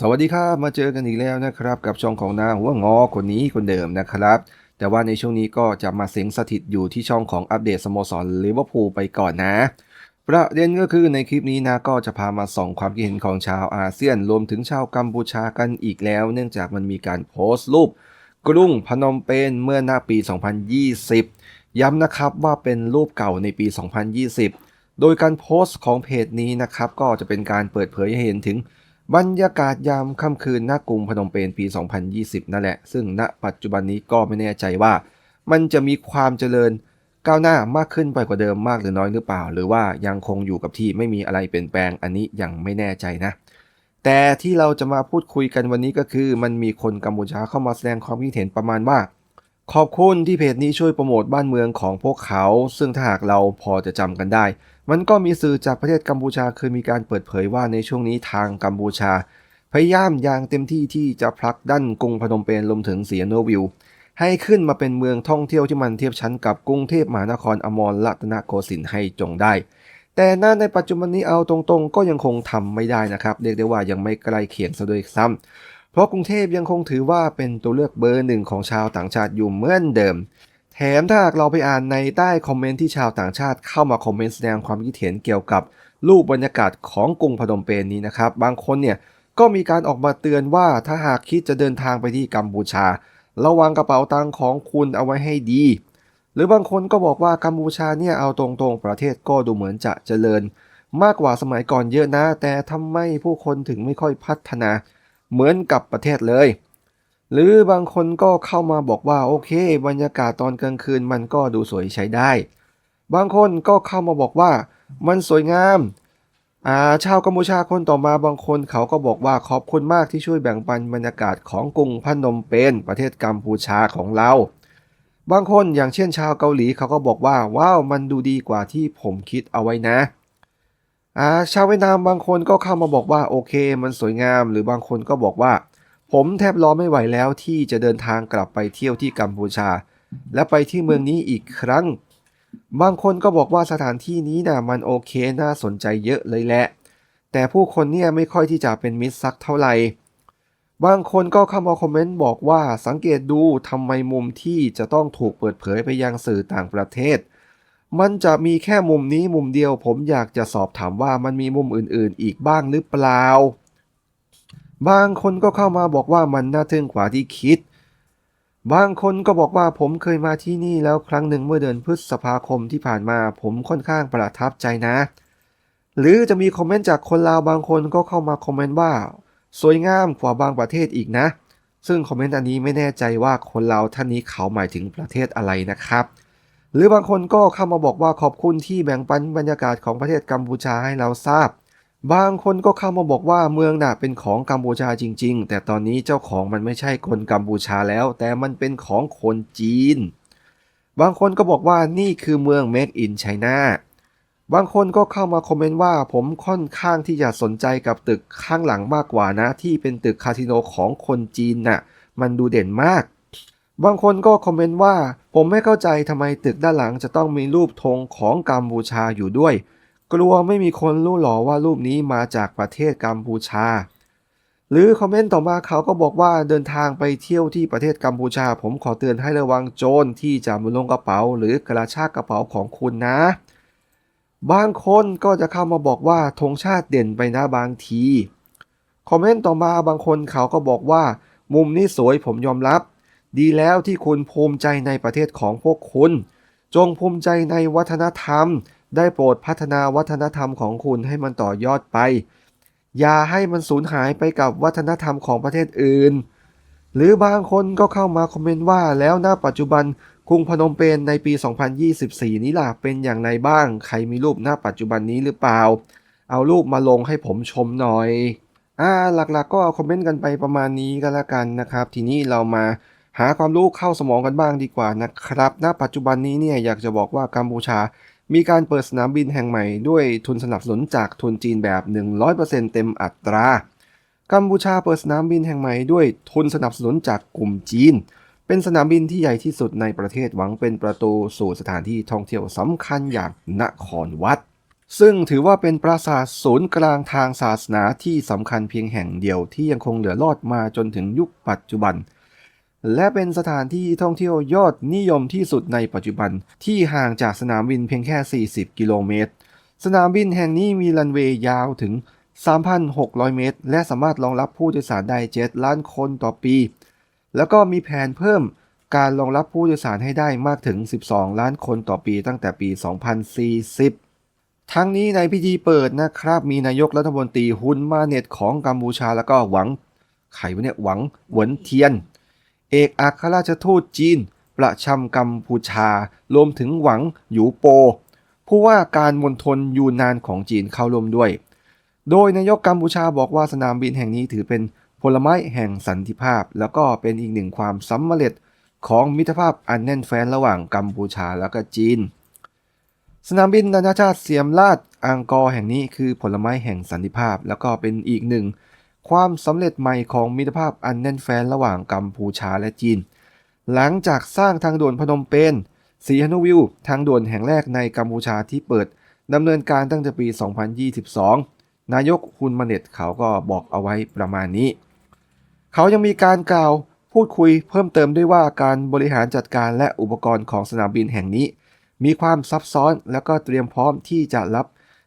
สวัสดีครับมาเจอกันอีกแล้วนะครับ กับช่องของนาหัวงอคนนี้คนเดิมนะครับ แต่ว่าในช่วงนี้ก็จะมาเสียงสถิตอยู่ที่ช่องของอัปเดตสโมสรลิเวอร์พูลไปก่อนนะ ประเด็นก็คือในคลิปนี้นะก็จะพามาส่องความคิดเห็นของชาวอาเซียน รวมถึงชาวกัมพูชากันอีกแล้ว เนื่องจากมันมีการโพสต์รูป กรุงพนมเปญเมื่อหน้าปี 2020 ย้ำนะครับว่าเป็นรูปเก่าในปี 2020 โดยการโพสต์ของเพจนี้นะครับก็จะเป็นการเปิดเผยให้เห็นถึง บรรยากาศยามค่ำคืนหน้ากรุงพนมเปญปี 2020 นั่นแหละ ซึ่งณปัจจุบันนี้ก็ไม่แน่ใจว่า มันจะมีความเจริญก้าวหน้ามากขึ้นไปกว่าเดิมมากหรือน้อยหรือเปล่า หรือว่ายังคงอยู่กับที่ไม่มีอะไรเปลี่ยนแปลงอันนี้ยังไม่แน่ใจนะ แต่ที่เราจะมาพูดคุยกันวันนี้ก็คือ มันมีคนกัมพูชาเข้ามาแสดงความคิดเห็นประมาณว่า ขอบคุณที่เพจนี้ช่วยโปรโมทบ้านเมืองของพวกเขา ซึ่งถ้าหากเราพอจะจำกันได้ มันก็มีสื่อจากประเทศกัมพูชาเคยมีการเปิดเผยว่าในช่วงนี้ทางกัมพูชา พยายามอย่างเต็มที่ที่จะผลักดันกรุงพนมเปญรวมถึงเสียโนวิว ให้ขึ้นมาเป็นเมืองท่องเที่ยวที่มันเทียบชั้นกับกรุงเทพมหานครอมรรัตนโกสินทร์ให้จงได้ แต่น่าในปัจจุบันนี้เอาตรงๆ ก็ยังคงทำไม่ได้นะครับ เรียกได้ว่ายังไม่ใกล้เคียงซะด้วยซ้ำเพราะกรุงเทพยังคงถือว่าเป็นตัวเลือกเบอร์หนึ่งของชาวต่างชาติอยู่เหมือนเดิม แถมถ้าหากเราไปอ่านในใต้คอมเมนต์ที่ชาวต่างชาติเข้ามาคอมเมนต์แสดงความคิดเห็นเกี่ยวกับรูปบรรยากาศของกรุงพนมเปญนี้นะครับ บางคนเนี่ยก็มีการออกมาเตือนว่าถ้าหากคิดจะเดินทางไปที่กัมพูชา ระวังกระเป๋าตังค์ของคุณเอาไว้ให้ดี หรือบางคนก็บอกว่ากัมพูชาเนี่ยเอาตรงๆประเทศก็ดูเหมือนจะเจริญ มากกว่าสมัยก่อนเยอะนะ แต่ทำไมผู้คนถึงไม่ค่อยพัฒนา เหมือนกับประเทศเลย หรือบางคนก็เข้ามาบอกว่าโอเค บรรยากาศตอนกลางคืนมันก็ดูสวยใช้ได้ บางคนก็เข้ามาบอกว่ามันสวยงามอ่าชาวกัมพูชาคนต่อมาบางคนเขาก็บอกว่าขอบคุณมากที่ช่วยแบ่งปันบรรยากาศของกรุงพนมเปญประเทศกัมพูชาของเรา บางคนอย่างเช่นชาวเกาหลีเขาก็บอกว่าว้าวมันดูดีกว่าที่ผมคิดเอาไว้นะอ่าชาวเวียดนามบางคนก็เข้ามาบอกว่าโอเค มันสวยงาม หรือบางคนก็บอกว่า ผมแทบรอไม่ไหวแล้วที่จะเดินทางกลับไปเที่ยวที่กัมพูชา และไปที่เมืองนี้อีกครั้ง บางคนก็บอกว่าสถานที่นี้นะมันโอเคน่าสนใจเยอะเลยแหละ แต่ผู้คนเนี่ยไม่ค่อยที่จะเป็นมิตรสักเท่าไหร่ บางคนก็เข้ามาคอมเมนต์บอกว่าสังเกตดูทำไมมุมที่จะต้องถูกเปิดเผยไปยังสื่อต่างประเทศ มันจะมีแค่มุมนี้มุมเดียว ผมอยากจะสอบถามว่ามันมีมุมอื่นๆ อีกบ้างหรือเปล่า บางคนก็เข้ามาบอกว่ามันน่าทึ่งกว่าที่คิด บางคนก็บอกว่าผมเคยมาที่นี่แล้วครั้งหนึ่งเมื่อเดือนพฤษภาคมที่ผ่านมาผมค่อนข้างประทับใจนะ หรือจะมีคอมเมนต์จากคนลาวบางคนก็เข้ามาคอมเมนต์ว่า สวยงามกว่าบางประเทศอีกนะ ซึ่งคอมเมนต์อันนี้ไม่แน่ใจว่าคนลาวท่านนี้เขาหมายถึงประเทศอะไรนะครับหรือบางคนก็เข้ามาบอกว่าขอบคุณที่แบ่งปันบรรยากาศของประเทศกัมพูชาให้เราทราบ บางคนก็เข้ามาบอกว่าเมืองน่ะเป็นของกัมพูชาจริง ๆ แต่ตอนนี้เจ้าของมันไม่ใช่คนกัมพูชาแล้ว แต่มันเป็นของคนจีน บางคนก็บอกว่านี่คือเมือง Made in China บางคนก็เข้ามาคอมเมนต์ว่าผมค่อนข้างที่จะสนใจกับตึกข้างหลังมากกว่านะ ที่เป็นตึกคาสิโนของคนจีนน่ะ มันดูเด่นมาก บางคนก็คอมเมนต์ว่า ผมไม่เข้าใจทำไมตึกด้านหลังจะต้องมีรูปธงของกัมพูชาอยู่ด้วย กลัวไม่มีคนรู้หรอว่ารูปนี้มาจากประเทศกัมพูชา หรือคอมเมนต์ต่อมาเขาก็บอกว่าเดินทางไปเที่ยวที่ประเทศกัมพูชา ผมขอเตือนให้ระวังโจรที่จะมาลงกระเป๋า หรือกระชากกระเป๋าของคุณนะ บางคนก็จะเข้ามาบอกว่าธงชาติเด่นไปนะบางทีคอมเมนต์ต่อมาบางคนเขาก็บอกว่า มุมนี้สวยผมยอมรับ ดีแล้วที่คุณภูมิใจในประเทศของพวกคุณ จงภูมิใจในวัฒนธรรม ได้โปรดพัฒนาวัฒนธรรมของคุณให้มันต่อยอดไป อย่าให้มันสูญหายไปกับวัฒนธรรมของประเทศอื่น หรือบางคนก็เข้ามาคอมเมนต์ว่าแล้วณปัจจุบันกรุงพนมเปญในปี 2024 นี้ล่ะเป็นอย่างไรบ้าง ใครมีรูปหน้าปัจจุบันนี้หรือเปล่า เอารูปมาลงให้ผมชมหน่อย อ่าหลักๆก็คอมเมนต์กันไปประมาณนี้ก็แล้วกันนะครับ ทีนี้เรามาหาความรู้เข้าสมองกันบ้างดีกว่านะครับ ณ ปัจจุบันนี้เนี่ยอยากจะบอกว่ากัมพูชา มีการเปิดสนามบินแห่งใหม่ด้วยทุนสนับสนุนจากทุนจีนแบบ 100%เต็มอัตรา กัมพูชาเปิดสนามบินแห่งใหม่ด้วยทุนสนับสนุนจากกลุ่มจีน เป็นสนามบินที่ใหญ่ที่สุดในประเทศหวังเป็นประตูสู่สถานที่ท่องเที่ยวสำคัญอย่างนครวัด ซึ่งถือว่าเป็นปราสาทศูนย์กลางทางศาสนาที่สำคัญเพียงแห่งเดียวที่ยังคงเหลือรอดมาจนถึงยุคปัจจุบัน และเป็นสถานที่ท่องเที่ยวยอดนิยมที่สุดในปัจจุบัน ที่ห่างจากสนามบินเพียงแค่ 40 กิโลเมตร สนามบินแห่งนี้มีรันเวย์ยาวถึง 3,600 เมตร และสามารถรองรับผู้โดยสารได้ 7 ล้านคนต่อปี แล้วก็มีแผนเพิ่มการรองรับผู้โดยสารให้ได้มากถึง 12 ล้านคนต่อปีตั้งแต่ปี 2040 ทั้งนี้ในพิธีเปิดนะครับ มีนายกรัฐมนตรีฮุนมาเน็ตของกัมพูชาแล้วก็หวังไขวะเนี่ยหวังหวนเทียน เอกอัครราชทูตจีน ประชำกัมพูชา รวมถึงหวังหยูโป ผู้ว่าการมณฑลยูนานของจีนเข้าร่วมด้วย โดยนายกกัมพูชาบอกว่าสนามบินแห่งนี้ถือเป็นผลไม้แห่งสันติภาพ แล้วก็เป็นอีกหนึ่งความสำเร็จของมิตรภาพอันแน่นแฟ้นระหว่างกัมพูชาแล้วก็จีน สนามบินนานาชาติเสียมราชอังกอร์แห่งนี้คือผลไม้แห่งสันติภาพ แล้วก็เป็นอีกหนึ่ง ความสำเร็จใหม่ของมิตรภาพอันแน่นแฟ้นระหว่างกัมพูชาและจีน หลังจากสร้างทางด่วนพนมเปญสีฮานุวิวทางด่วนแห่งแรกในกัมพูชาที่เปิดดำเนินการตั้งแต่ปี 2022 นายกฮุนมาเน็ตเขาก็บอกเอาไว้ประมาณนี้ เขายังมีการกล่าวพูดคุยเพิ่มเติมด้วยว่าการบริหารจัดการและอุปกรณ์ของสนามบินแห่งนี้ มีความซับซ้อนและก็เตรียมพร้อมที่จะรับ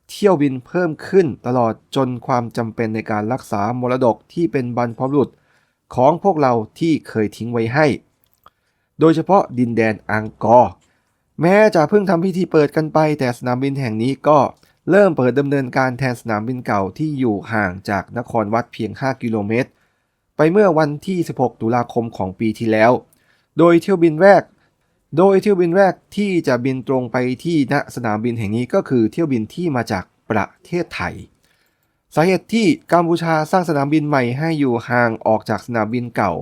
เที่ยวบินเพิ่มขึ้นตลอดจนความจำเป็นในการรักษามรดกที่เป็นบรรพบุรุษของพวกเราที่เคยทิ้งไว้ให้ โดยเฉพาะดินแดนอังกอร์ แม้จะเพิ่งทำพิธีเปิดกันไปแต่สนามบินแห่งนี้ก็เริ่มเปิดดำเนินการแทนสนามบินเก่าที่อยู่ห่างจากนครวัดเพียง 5 กิโลเมตร ไปเมื่อวันที่ 16 ตุลาคมของปีที่แล้ว โดยเที่ยวบินแรก โดยเที่ยวบินแรกที่จะบินตรงไปที่ณสนามบินแห่งนี้ก็คือเที่ยวบินที่มาจากประเทศไทย สาเหตุที่กัมพูชาสร้างสนามบินใหม่ให้อยู่ห่างออกจากสนามบินเก่า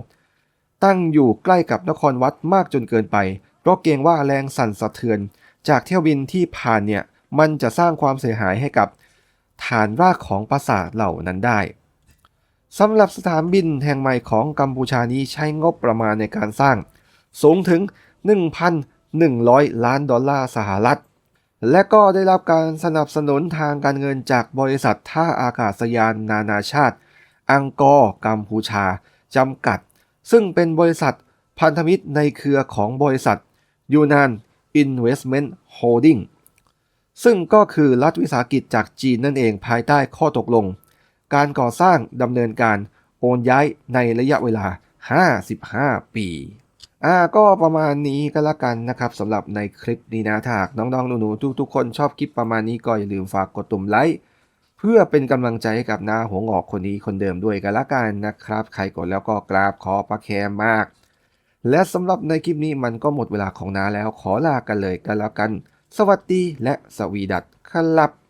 ตั้งอยู่ใกล้กับนครวัดมากจนเกินไป เพราะเกรงว่าแรงสั่นสะเทือน จากเที่ยวบินที่ผ่านเนี่ยมันจะสร้างความเสียหายให้กับฐานรากของปราสาทเหล่านั้นได้สำหรับสถานบินแห่งใหม่ของกัมพูชานี้ใช้งบประมาณในการสร้าง สูงถึง 1,100 ล้านดอลลาร์สหรัฐ และก็ได้รับการสนับสนุนทางการเงินจากบริษัทท่าอากาศยานนานาชาติ อังกอร์กัมพูชา จำกัด ซึ่งเป็นบริษัทพันธมิตรในเครือของบริษัทยูนานอินเวสเมนต์โฮลดิ้งซึ่งก็คือรัฐวิสาหกิจจากจีนนั่นเองภายใต้ข้อตกลง การก่อสร้างดำเนินการโอนย้ายในระยะเวลา 55 ปี อ่าก็ประมาณนี้ก็แล้วกันนะครับสำหรับในคลิปนี้นะถ้าหากน้องๆหนูๆทุกๆคนชอบคลิปประมาณนี้ก็อย่าลืมฝากกดตุ่มไลค์เพื่อเป็นกำลังใจให้กับหน้าหัวงอกคนนี้คนเดิมด้วยกันละกันนะครับ ใครกดแล้วก็กราบขอประแคมมาก และสำหรับในคลิปนี้มันก็หมดเวลาของน้าแล้วขอลากันเลยกันแล้วกัน สวัสดีและสวีดัตครับ